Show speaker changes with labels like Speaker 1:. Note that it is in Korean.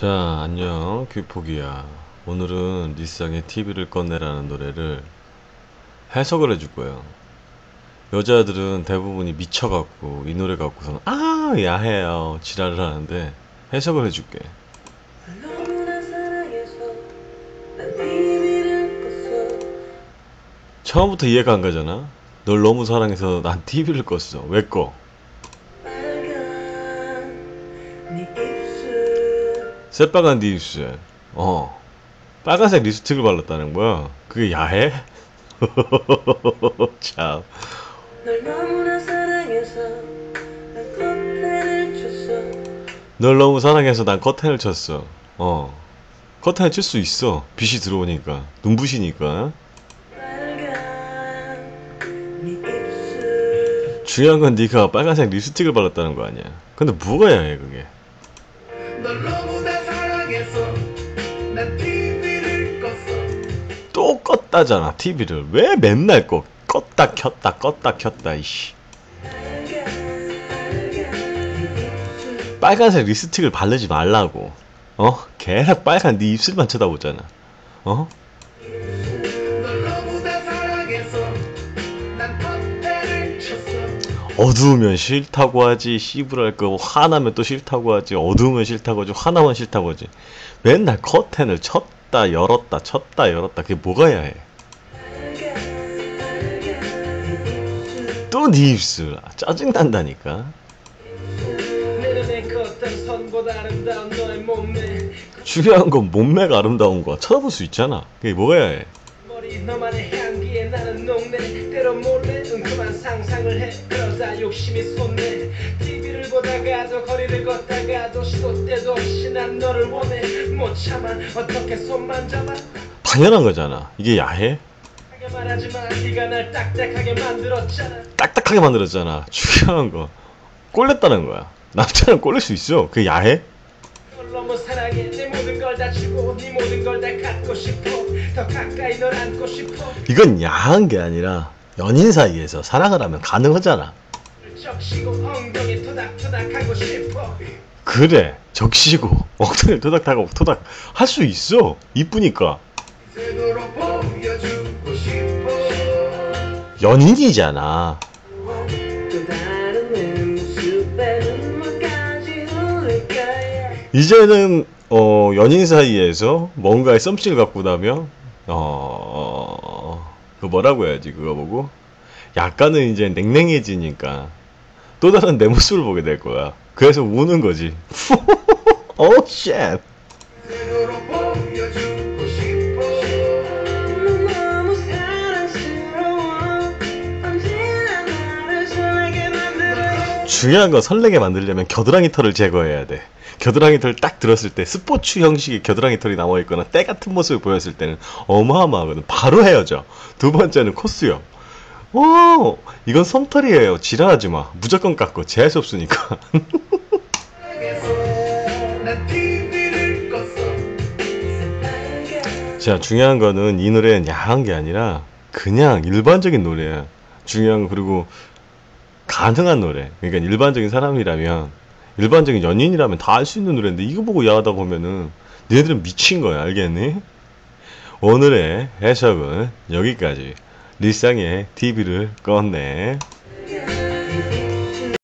Speaker 1: 자, 안녕. 귀포기야. 오늘은 리쌍의 TV를 꺼내라는 노래를 해석을 해줄 거예요. 여자들은 대부분이 미쳐갖고 이 노래 갖고서는 아 야해요 지랄을 하는데 해석을 해줄게. 처음부터 이해가 안 가잖아. 널 너무 사랑해서 난 TV를 껐어. 왜 꺼? 새빨간 네 입술. 어. 빨간색 립스틱을 발랐다는 거야. 그게 야해? 참.
Speaker 2: 널 너무나 사랑해서 난 커튼을 쳤어
Speaker 1: 널 너무 사랑해서 난 커튼을 쳤어. 어. 커튼을 칠 수 있어. 빛이 들어오니까. 눈부시니까.
Speaker 2: 네
Speaker 1: 중요한 건 네가 빨간색 립스틱을 발랐다는 거 아니야. 근데 뭐가 야해 그게? 또 껐다잖아 TV를. 왜 맨날 꺼? 껐다 켰다 껐다 켰다 이씨. 빨간색 립스틱을 바르지 말라고. 어? 계속 빨간 네 입술만 쳐다보잖아. 어?
Speaker 3: 어
Speaker 1: 어두우면 싫다고 하지 씨부랄 거 화나면 또 싫다고 하지 어두우면 싫다고 하지 화나면 싫다고 하지. 맨날 커튼을 쳤다 열었다 쳤다 열었다. 그게 뭐가 야 해? 또 네 입술. 아, 짜증난다니까. 중요한 건 몸매가 아름다운 거야. 쳐다볼 수 있잖아. 그게 뭐가 야 해
Speaker 3: 머리 너만의 향기에 나는 녹네. 때로 몰래 은큼한 상상을 해. 그러다 욕심이 솟네. TV를 보다가도 거리를 걷다가도 시도 때도 없이 난 너를 원해. 못 참아. 어떻게 손만 잡아?
Speaker 1: 당연한 거잖아. 이게 야해?
Speaker 3: 딱딱하게 만들었잖아.
Speaker 1: 중요한 거. 꼴렸다는 거야. 남자는 꼴릴 수 있어. 그게 야해?
Speaker 3: 널 너무 사랑해 내 모든 걸다 주고 네 모든 걸 다 갖고 싶어. 더 가까이 널 안고 싶어.
Speaker 1: 이건 야한 게 아니라 연인 사이에서 사랑을 하면 가능하잖아.
Speaker 3: 적시고 엉덩이 토닥토닥 하고 싶어.
Speaker 1: 그래 적시고 엉덩이 토닥하고 토닥 할 수 있어. 이쁘니까. 연인이잖아.
Speaker 2: 거야
Speaker 1: 이제는 어 연인 사이에서 뭔가에 썸씨를 갖고 나면 어... 그 뭐라고 해야지 그거 보고 약간은 이제 냉랭해지니까 또 다른 내 모습을 보게 될 거야 그래서 우는 거지 오 쉣.
Speaker 2: 설레게 만들어
Speaker 1: 중요한 건 설레게 만들려면 겨드랑이 털을 제거해야 돼. 겨드랑이 털 딱 들었을 때 스포츠 형식의 겨드랑이 털이 나와 있거나 때 같은 모습을 보였을 때는 어마어마하거든. 바로 헤어져. 두 번째는 코수염. 오, 이건 솜털이에요. 지랄하지 마. 무조건 깎고 재할 수 없으니까. 자, 중요한 거는 이 노래는 야한 게 아니라 그냥 일반적인 노래야. 중요한 거 그리고 가능한 노래. 그러니까 일반적인 사람이라면 일반적인 연인이라면 다 알 수 있는 노래인데 이거 보고 야하다고 하면은 얘네들은 미친 거야. 알겠니? 오늘의 해석은 여기까지. 리쌍의 TV를 껐네.